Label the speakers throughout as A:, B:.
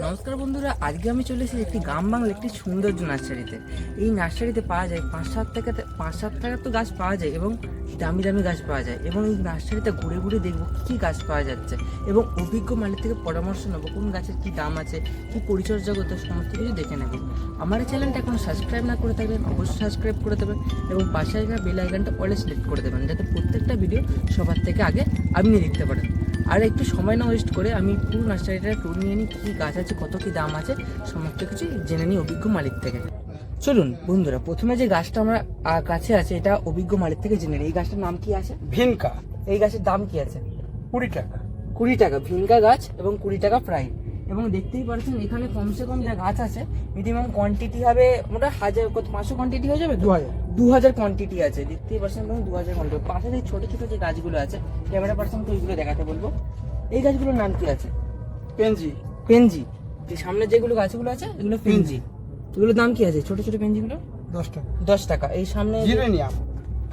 A: নমস্কার বন্ধুরা, আজকে আমি চলে এসেছি একটি গ্রাম বাংলা একটি সৌন্দর্য নার্সারিতে। এই নার্সারিতে পাওয়া যায় পাঁচ সাত টাকা পাঁচ সাত টাকার তো গাছ পাওয়া যায় এবং দামি দামি গাছ পাওয়া যায় এবং এই নার্সারিতে ঘুরে ঘুরে দেখব কী গাছ পাওয়া যাচ্ছে এবং অভিজ্ঞ মালিক থেকে পরামর্শ নেব কোন গাছের কী দাম আছে, কী পরিচর্যা করতে সমস্ত কিছু দেখে নেব। আমার এই চ্যানেলটা এখন সাবস্ক্রাইব না করে থাকবেন, অবশ্যই সাবস্ক্রাইব করে দেবেন এবং পাশে বেল আইকনটা অলে সিলেক্ট করে দেবেন, যাতে প্রত্যেকটা ভিডিও সবার থেকে আগে আপনি দেখতে পারেন। আর একটু সময় না ওয়েস্ট করে আমি পুরো নার্সারিটা ট্যুর নিয়ে নিই কী গাছ আছে কত কী দাম আছে সমস্ত কিছু জেনে নিই অভিজ্ঞ মালিক থেকে। চলুন বন্ধুরা প্রথমে যে গাছটা আমার কাছে আছে এটা অভিজ্ঞ মালিক থেকে জেনে নিই। এই গাছটার নাম কি আছে?
B: ভিনকা।
A: এই গাছের দাম কি আছে?
B: কুড়ি টাকা।
A: কুড়ি টাকা। ভিনকা গাছ এবং কুড়ি টাকা ফ্রাই এবং দেখতেই পাচ্ছেন এখানে কমসে কম যা গাছ আছে মিনিমাম কোয়ান্টিটি হবে মোটা হাজার কত পাঁচশো কোয়ান্টিটি হয়ে যাবে
B: দু হাজার
A: দু হাজার কোয়ান্টিটি আছে দেখতেই পাচ্ছেন এবং দু হাজার কোয়ান্টিটি পাশে যে ছোটো ছোটো যে গাছগুলো আছে ক্যামেরা পার্সন তো ওইগুলো দেখাতে বলব। এই গাছগুলোর নাম কি আছে?
B: পেনজি।
A: পেনজি। এই সামনে যেগুলো গাছগুলো আছে এগুলো পেনজি। এগুলোর দাম কি আছে? ছোট ছোট পেনজিগুলো
B: দশ টাকা।
A: দশ টাকা। এই সামনে যে-
B: জিরেনিয়াম।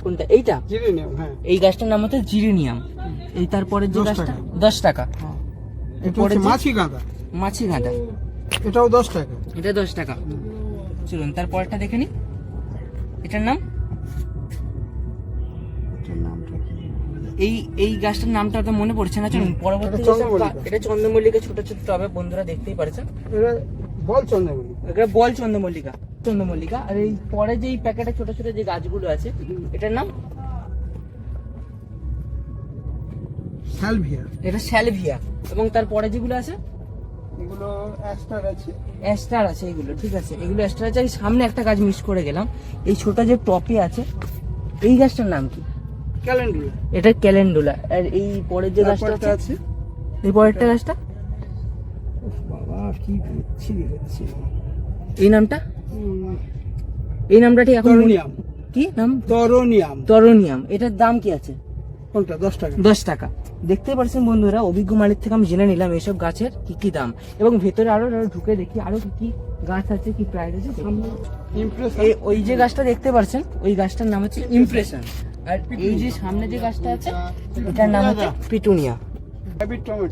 A: কোনটা? এইটা?
B: জিরেনিয়াম হ্যাঁ।
A: এই গাছটার নাম হচ্ছে জিরিনিয়াম। এই তারপরে যে গাছটা। দশ টাকা।
B: হ্যাঁ।
A: এরপরে যে-
B: মাছি গাঁদা।
A: মাছি ঘাটা।
B: এটাও দশ টাকা।
A: এটা দশ টাকা। চলুন তারপরটা দেখে নি। এটার নাম? এই এই গাছটার নামটা তো মনে পড়ছে না। চলুন পরবর্তী
B: এটা চন্দ্রমল্লিকা।
A: ছোট ছোট টবে বন্ধুরা দেখতেই পারছেন।
B: বল চন্দ্রমল্লিকা।
A: এটা বল চন্দ্রমল্লিকা। চন্দ্রমল্লিকা আর এই পরে যে এই প্যাকেটে ছোট ছোট যে গাছগুলো আছে এটার নাম?
B: স্যালভিয়া।
A: এটা স্যালভিয়া। এবং তারপরে যেগুলো আছে?
B: এগুলো অ্যাস্টার আছে।
A: অ্যাস্টার আছে এগুলো ঠিক আছে। এগুলো অ্যাস্টার আছে। এই সামনে একটা গাছ মিস করে গেলাম। এই ছোট যে টপে আছে এই গাছটার নাম কি?
B: ক্যালেন্ডুলা
A: এটা ক্যালেন্ডুলা আর এই পরের যে গাছটা আছে এই পরেরটা গাছটা?
B: বাবা কি হচ্ছে।
A: এই নামটা? এই নামটা ঠিক এখন কি নাম?
B: তরুণিয়াম
A: তরুণিয়াম এটার দাম কি আছে?
B: কোনটা? দশ টাকা।
A: দশ টাকা। দেখতে পাচ্ছেন বন্ধুরা অভিজ্ঞ মালিক থেকে আমি জেনে নিলাম এইসব গাছের কি কি দাম। এবং ভেতরে আরও আরও ঢুকে দেখি আরও কি কি গাছ আছে কি প্রাইস আছে ওই যে গাছটা দেখতে পাচ্ছেন ওই গাছটার নাম হচ্ছে ইমপ্রেশন আর এই যে সামনে যে গাছটা আছে এটার নাম হচ্ছে পিটুনিয়া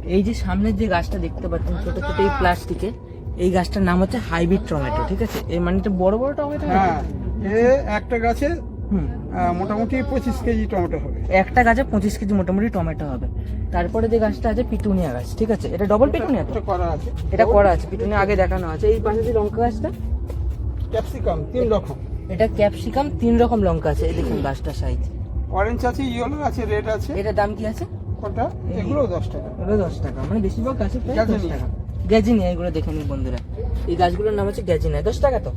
A: এই যে সামনের যে গাছটা দেখতে পাচ্ছেন ছোট ছোট এই প্লাস্টিকে এই গাছটার নাম হচ্ছে হাইব্রিড টমেটো ঠিক আছে? এই মানে বড় বড় টমেটো
B: হ্যাঁ এ একটা গাছে মোটামুটি পঁচিশ কেজি টমেটো হবে।
A: একটা গাছে পঁচিশ কেজি মোটামুটি টমেটো হবে। তারপরে যে গাছটা আছে পিটুনিয়া গাছ ঠিক আছে? এটা ডবল পিটুনিয়া তো?
B: করা আছে।
A: এটা করা আছে পিটুনিয়া আগে দেখানো আছে। এই পাশে যে লঙ্কা গাছটা?
B: ক্যাপসিকাম তিন রকম।
A: এটা ক্যাপসিকাম তিন রকম লঙ্কা আছে এই দেখুন গাছটার সাইজ
B: অরেঞ্জ আছে ইয়েলো আছে রেড আছে।
A: এটার দাম কি আছে?
B: কোনটা এগুলো দশ টাকা।
A: এগুলো দশ টাকা মানে বেশিরভাগ গাছে প্রায় দশ টাকা। গ্যাজিনিয়া এগুলো দেখে নিন বন্ধুরা। এই গাছগুলোর নাম হচ্ছে গ্যাজিনিয়া দশ টাকা তো?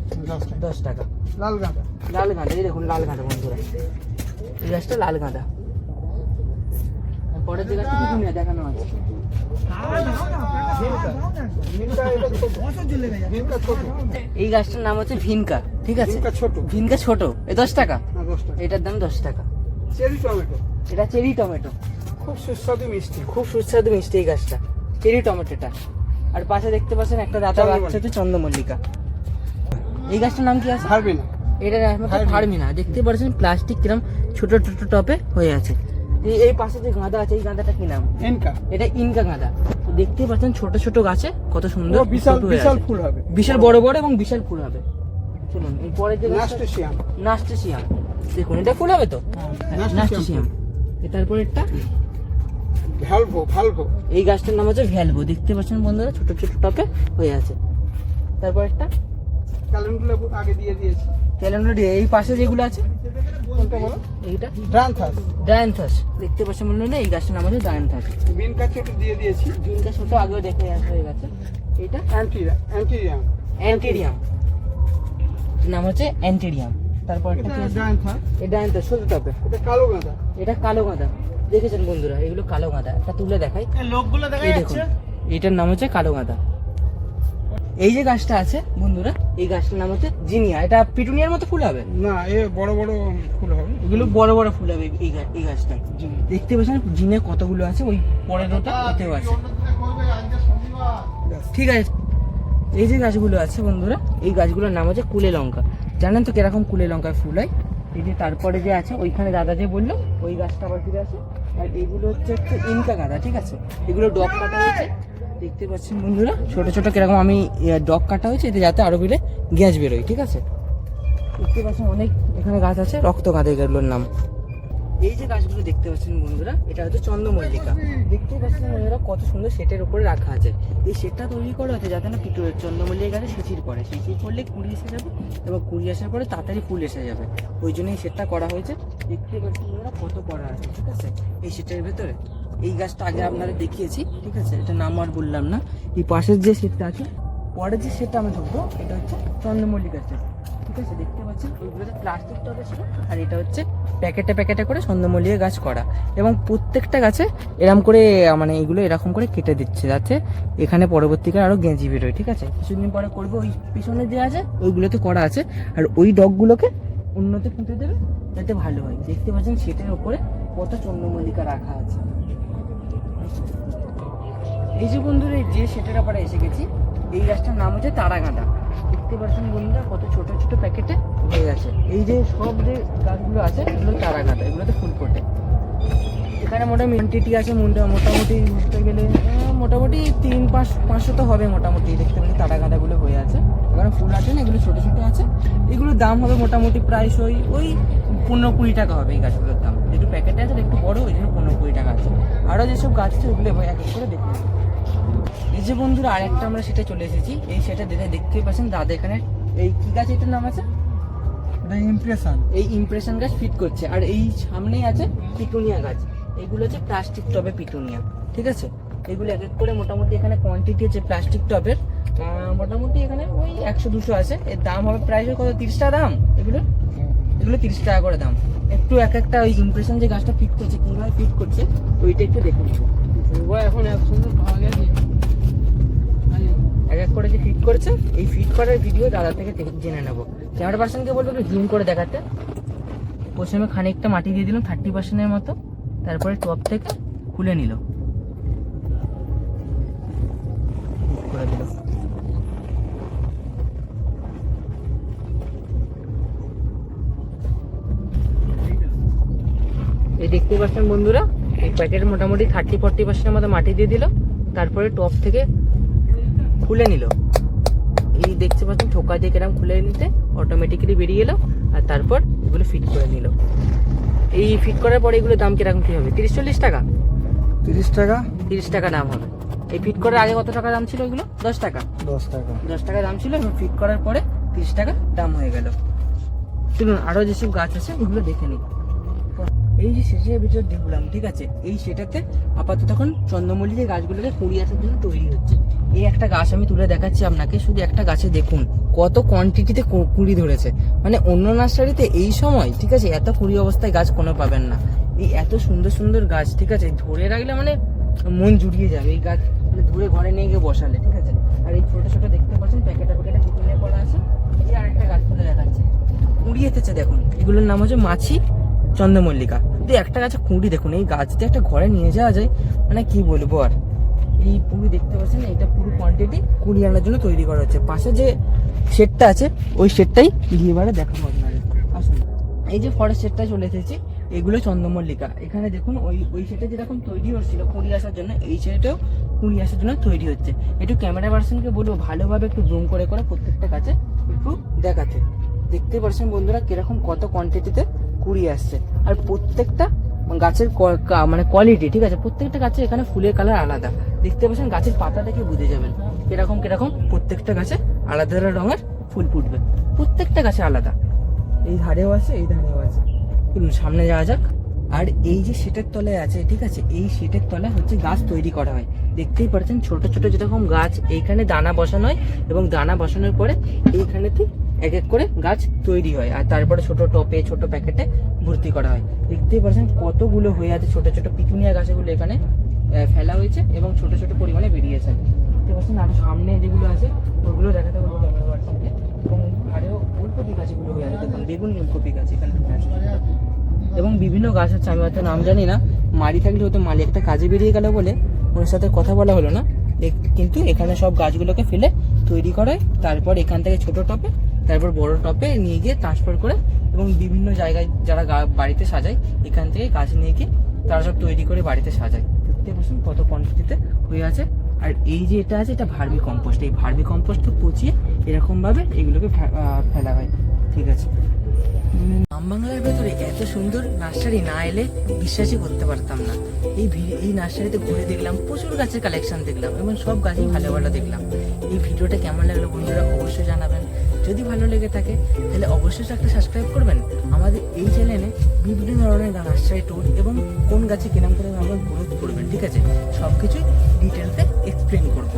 B: দশ টাকা। লাল গাঁদা।
A: লাল গাঁদা এই দেখুন লাল গাঁদা বন্ধুরা। এই গাছটা লাল গাঁদা। পরের যে গাছটা পিটুনিয়া দেখানো আছে। এই গাছটার নাম হচ্ছে ভিনকা ঠিক আছে?
B: ভিনকা ছোট।
A: ভিনকা ছোট। এ
B: হ্যাঁ দশ টাকা।
A: এটার দাম দশ টাকা।
B: Cherry tomato.
A: এটা চেরি টমেটো।
B: খুব সুস্বাদু মিষ্টি।
A: খুব সুস্বাদু মিষ্টি এই গাছটা। চেরি টমেটোটা। আর পাশে দেখতে পাচ্ছেন একটা দাতা গাছ হচ্ছে চন্দ্রমল্লিকা। এই গাছটার নাম কি আছে?
B: হারবি না
A: এটার নাম হচ্ছে
B: ফার্মি।
A: ফার্মিনা দেখতে পাচ্ছেন প্লাস্টিক কিরম ছোট ছোট টপে হয়ে আছে। এই এই পাশে যে গাঁদা আছে এই গাঁদাটা কি নাম?
B: এনকা
A: এটা ইনকা গাঁদা। তো দেখতেই পাচ্ছেন ছোট ছোট গাছে কত সুন্দর
B: বিশাল বিশাল ফুল হবে।
A: বিশাল বড় বড় এবং বিশাল ফুল হবে। চলুন এরপরে যে
B: নাস্টেশিয়াম
A: নাস্টেশিয়াম দেখুন এটা ফুল হবে তো?
B: নাস্টেশিয়াম
A: নাস্টেশিয়াম তারপরে একটা
B: ভ্যালভো ভ্যালভো
A: এই গাছটার নাম হচ্ছে ভ্যালভো। দেখতে পাচ্ছেন বন্ধুরা ছোট ছোট টপে হয়ে আছে। তারপর একটা
B: ক্যালেন্ডুলা আগে দিয়ে দিয়েছি।
A: ক্যালেন্ডার এই পাশে যেগুলো আছে
B: কোনটা বলো?
A: এইটা?
B: ড্রান্থাস
A: ডায়ান্থাস দেখতে পাচ্ছেন বন্ধুরা এই গাছটার নাম হচ্ছে
B: ছোট দিয়ে দিয়েছি।
A: ছোট আগেও দেখে হয়ে গেছে। এটা
B: অ্যান্টি অ্যান্টিরিয়াম।
A: অ্যান্টেরিয়াম। নাম হচ্ছে অ্যান্টেরিয়াম। তারপর
B: এটা
A: কি আছে?
B: ড্রান্থাস
A: ছোট টপে
B: এটা কালো গাঁদা।
A: এটা কালো গাঁদা। দেখেছেন বন্ধুরা এগুলো কালো গাঁদা। একটা তুলে দেখাই।
B: লোকগুলো
A: এই দেখুন এটার নাম হচ্ছে কালো গাঁদা। এই যে গাছটা আছে বন্ধুরা এই গাছটার নাম হচ্ছে জিনিয়া। এটা পিটুনিয়ার মতো ফুল হবে?
B: না এ বড় বড় ফুল হবে।
A: এগুলো বড় বড় ফুল হবে এই এই গাছটা। দেখতে পাচ্ছেন জিনে কতগুলো আছে ওই পরের ওটা ওতেও আছে। ঠিক আছে এই যে গাছগুলো আছে বন্ধুরা এই গাছগুলোর নাম হচ্ছে কুলে লঙ্কা। জানেন তো কীরকম কুলে লঙ্কায় ফুল হয়? এই যে তারপরে যে আছে, ওইখানে দাদা যে বলল, ওই গাছটা আবার ফিরে আছে আর এইগুলো হচ্ছে একটু ইনকা গাঁদা, ঠিক আছে? এগুলো ডগ কাটা হয়েছে। দেখতে পাচ্ছেন বন্ধুরা, ছোট ছোট কীরকম আমি ডগ কাটা হয়েছে, এতে যাতে আরও বেড়ে গ্যাস বেরোয়, ঠিক আছে? দেখতে পাচ্ছেন অনেক এখানে গাছ আছে, রক্ত গাঁদা এগুলোর নাম। এই যে গাছগুলো দেখতে পাচ্ছেন বন্ধুরা, এটা হচ্ছে চন্দ্রমল্লিকা। দেখতে পাচ্ছেন বন্ধুরা, কত সুন্দর সেটের উপরে রাখা আছে। এই সেটটা তৈরি করা আছে যাতে না পিটু চন্দ্রমল্লিকা গাছে শিশির পড়ে। শিশির পড়লে কুড়ি এসে যাবে এবং কুড়ি আসার পরে তাড়াতাড়ি ফুল এসে যাবে। ওই জন্য এই সেটটা করা হয়েছে। দেখতে পাচ্ছেন বন্ধুরা, কত করা আছে, ঠিক আছে? এই সেটের ভেতরে। এই গাছটা আগে আপনাদের দেখিয়েছি, ঠিক আছে? এটা নাম আর বললাম না। এই পাশের যে সেটটা আছে, পরের যে সেটটা আমি ঢুকবো এটা হচ্ছে চন্দ্রমল্লিকা সেট ঠিক আছে, দেখতে পাচ্ছেন, ওইগুলোতে প্লাস্টিক টবে ছিল, আর এটা হচ্ছে প্যাকেটে প্যাকেটে করে চন্দ্রমল্লিকা গাছ করা। এবং প্রত্যেকটা গাছে এরকম করে মানে এগুলো এরকম করে কেটে দিচ্ছে, যাতে এখানে পরবর্তীকালে আরও গেঁজি বেরোয়, ঠিক আছে? কিছুদিন পরে করব, ওই পিছনে যে আছে, ওইগুলোতে করা আছে, আর ওই ডগগুলোকে উন্নতি পুঁতে দেবে, যাতে ভালো হয়। দেখতে পাচ্ছেন, সেটের ওপরে কত চন্দ্রমল্লিকা রাখা আছে। এই যে বন্ধুরা যে সেটের ব্যাপারে এসে গেছি, এই গাছটার নাম হচ্ছে তারাগাঁদা। দেখতে পাচ্ছেন বন্ধুরা কত ছোট ছোট প্যাকেটে হয়ে গেছে। এই যে সব যে গাছগুলো আছে, এগুলো তারাগাঁদা, এগুলোতে ফুল ফোটে। এখানে মোটামুটি কোয়ান্টিটি আছে মোটা- মোটামুটি ধরতে গেলে মোটামুটি তিন পাঁচ, পাঁচশো তো হবে মোটামুটি, দেখতে পাচ্ছি তারা গাঁদাগুলো হয়ে আছে। এখানে ফুল আছে না, এগুলো ছোটো ছোটো আছে। এগুলোর দাম হবে মোটামুটি প্রাইস ওই ওই পনেরো কুড়ি টাকা হবে এই গাছগুলোর দাম। একটু প্যাকেটে আছে, একটু বড়, ওই জন্য পনেরো কুড়ি টাকা আছে। আরও যেসব গাছ আছে, ওগুলো এক করে দেখে নেব। এই যে বন্ধুরা আরেকটা আমরা সেটা চলে এসেছি। এই সেটা দেখে দেখতেই পাচ্ছেন দাদা এখানে এই কি গাছ এটার নাম আছে?
B: ইমপ্রেশন
A: এই ইমপ্রেশন গাছ ফিট করছে। আর এই সামনেই আছে পিটুনিয়া গাছ। এগুলো হচ্ছে প্লাস্টিক টবে পিটুনিয়া। ঠিক আছে? এগুলো এক এক করে মোটামুটি এখানে কোয়ান্টিটি আছে প্লাস্টিক টবের মোটামুটি এখানে ওই একশো দুশো আছে। এর দাম হবে প্রায় কত? তিরিশ টাকা দাম এগুলো? এগুলো তিরিশ টাকা করে দাম। একটু এক একটা ওই ইমপ্রেশন যে গাছটা ফিট করছে কীভাবে ফিট করছে ওইটা একটু দেখে নেব।
B: এখন এক সুন্দর পাওয়া গেছে
A: এক করে যে ফিট করছে, এই ফিট করার ভিডিও দাদা থেকে জেনে নেব। ক্যামেরা পার্সনকে বলব একটু জুম করে দেখাতে। প্রথমে খানিকটা মাটি দিয়ে দিলাম থার্টি পার্সেন্টের মতো। তারপরে টপ থেকে খুলে নিল। এই দেখতে পাচ্ছেন বন্ধুরা, এই প্যাকেট মোটামুটি থার্টি ফর্টি পার্সেন্টের মতো মাটি দিয়ে দিল। তারপরে টপ থেকে খুলে নিল। এই দেখতে পাচ্ছেন ঠোকা দিয়ে কেরম খুলে নিতে অটোমেটিক্যালি বেরিয়ে এলো আর তারপর এগুলো ফিট করে নিল। এই ফিট করার পরে এগুলো দাম কীরকম কি হবে? তিরিশ চল্লিশ টাকা?
B: তিরিশ টাকা?
A: তিরিশ টাকা দাম হবে। এই ফিট করার আগে কত টাকা দাম ছিল ওইগুলো দশ টাকা।
B: দশ টাকা।
A: দশ টাকা দাম ছিল এবং ফিট করার পরে তিরিশ টাকা দাম হয়ে গেল। চলুন আরও যেসব গাছ আছে ওগুলো দেখে নিই। এই যে শেষের ভিতরে দেখলাম, ঠিক আছে? এই সেটাতে আপাতত এখন চন্দ্রমল্লি যে গাছগুলোকে কুড়ি আসার জন্য তৈরি হচ্ছে। এই একটা গাছ আমি তুলে দেখাচ্ছি আপনাকে, শুধু একটা গাছে দেখুন কত কোয়ান্টিটিতে কুড়ি ধরেছে। মানে অন্য নার্সারিতে এই সময়, ঠিক আছে, এত কুড়ি অবস্থায় গাছ কোনো পাবেন না। এই এত সুন্দর সুন্দর গাছ, ঠিক আছে, ধরে রাখলে মানে মন জুড়িয়ে যাবে। এই গাছ মানে ধরে ঘরে নিয়ে গিয়ে বসালে, ঠিক আছে? আর এই ছোটো ছোটো দেখতে পাচ্ছেন, প্যাকেটে প্যাকেটে কুকুরে করা আছে। এই আরেকটা গাছ তুলে দেখাচ্ছে। কুড়ি এসেছে দেখুন। এগুলোর নাম হচ্ছে মাছি চন্দ্রমল্লিকা। যদি একটা গাছে কুঁড়ি, দেখুন, এই গাছ যদি একটা ঘরে নিয়ে যাওয়া যায় মানে কি বলব আর? এই পুরো দেখতে পাচ্ছেন এটা পুরো কোয়ান্টিটি কুড়ি আনার জন্য তৈরি করা হচ্ছে। পাশে যে শেডটা আছে, ওই শেডটাই গিয়ে এবারে দেখাবো আপনাদের। আসুন। এই যে ফরেস্ট শেডটা চলে এসেছি, এগুলো চন্দ্রমল্লিকা। এখানে দেখুন, ওই ওই শেডে যেরকম তৈরি হচ্ছিল কুড়ি আসার জন্য, এই শেডেও কুড়ি আসার জন্য তৈরি হচ্ছে। একটু ক্যামেরা পার্সনকে বলব, ভালোভাবে একটু জুম করে করে প্রত্যেকটা গাছে একটু দেখাতে দেখতে পাচ্ছেন বন্ধুরা, কীরকম, কত কোয়ান্টিটিতে কুড়ি আসছে। আর প্রত্যেকটা গাছের মানে কোয়ালিটি ঠিক আছে? প্রত্যেকটা গাছে এখানে ফুলের কালার আলাদা। দেখতে পাচ্ছেন, গাছের পাতা দেখে বুঝে যাবেন কীরকম কীরকম। প্রত্যেকটা গাছে আলাদা রঙের ফুল ফুটবে। প্রত্যেকটা গাছে আলাদা। এই ধারেও আছে, এই ধারেও আছে। চলুন, সামনে যাওয়া যাক। আর এই যে সেটের তলায় আছে, ঠিক আছে? এই সেটের তলায় হচ্ছে গাছ তৈরি করা হয়। দেখতেই পাচ্ছেন, ছোট ছোট যেরকম গাছ, এইখানে দানা বসানো হয় এবং দানা বসানোর পরে এইখানেতে এক এক করে গাছ তৈরি হয়। আর তারপরে ছোট টপে, ছোট প্যাকেটে ভর্তি করা হয়। দেখতেই পাচ্ছেন কতগুলো হয়ে আছে ছোট ছোট পিটুনিয়া গাছগুলো এখানে ফেলা হয়েছে এবং ছোট ছোট পরিমাণে বেরিয়েছে। দেখতে পাচ্ছেন আর সামনে যেগুলো আছে, ওগুলো দেখাতে বলব ক্যামেরা এবং আরেও ফুলকপি গাছগুলো হয়ে আছে। দেখুন, বেগুন ফুলকপি গাছ এখানে এবং বিভিন্ন গাছ আছে, আমি হয়তো নাম জানি না। মারি থাকলে হয়তো মালি একটা কাজে বেরিয়ে গেল বলে ওর সাথে কথা বলা হলো না। কিন্তু এখানে সব গাছগুলোকে ফেলে তৈরি করে তারপর এখান থেকে ছোট টপে তারপর বড় টপে নিয়ে গিয়ে ট্রান্সফার করে এবং বিভিন্ন জায়গায় যারা বাড়িতে সাজায়, এখান থেকে গাছ নিয়ে গিয়ে তারা সব তৈরি করে বাড়িতে সাজায়। দেখতে পাচ্ছেন কত কোয়ান্টিটিতে হয়ে আছে। আর এই যে এটা আছে, এটা ভার্মি কম্পোস্ট এই ভার্মি কম্পোস্টকে পচিয়ে এরকমভাবে এগুলোকে ফেলা হয়। ঠিক আছে। গ্রাম বাংলার ভেতরে এত সুন্দর নার্সারি না এলে বিশ্বাসই করতে পারতাম না। এই এই নার্সারিতে ঘুরে দেখলাম, প্রচুর গাছের কালেকশন দেখলাম এবং সব গাছই ভালো ভালো দেখলাম। এই ভিডিওটা কেমন লাগল বন্ধুরা অবশ্যই জানাবেন। যদি ভালো লেগে থাকে, তাহলে অবশ্যই একটা সাবস্ক্রাইব করবেন। আমাদের এই চ্যানেলে বিভিন্ন ধরনের নার্সারি ট্যুর এবং কোন গাছে কিরম করে আমরা গ্রোথ করবেন, ঠিক আছে? সব কিছুই ডিটেলসে এক্সপ্লেন করব।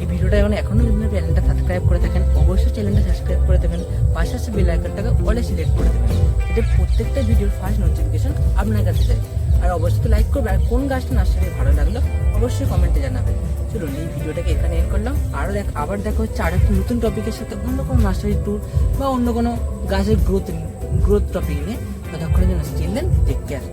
A: এই ভিডিওটা এখন এখনও যদি চ্যানেলটা সাবস্ক্রাইব করে থাকেন, অবশ্যই চ্যানেলটা সাবস্ক্রাইব করে দেবেন। পাশে আছে বেল আইকনটাকে অলে সিলেক্ট করে দেবেন। এটা প্রত্যেকটা ভিডিওর ফার্স্ট নোটিফিকেশন আপনার কাছে যায়। আর অবশ্যই তো লাইক করবে, আর কোন গাছটা নার্সারি ভালো লাগল, অবশ্যই কমেন্টে জানাবেন। চলুন, এই ভিডিওটাকে এখানে এড করলাম। আরও দেখ, আবার দেখা হচ্ছে আর একটা নতুন টপিকের সাথে অন্য কোনো নার্সারি ট্যুর বা অন্য কোনো গাছের গ্রোথ গ্রোথ টপিক নিয়ে। ততক্ষণের জন্য চিনলেন টেক কেয়ার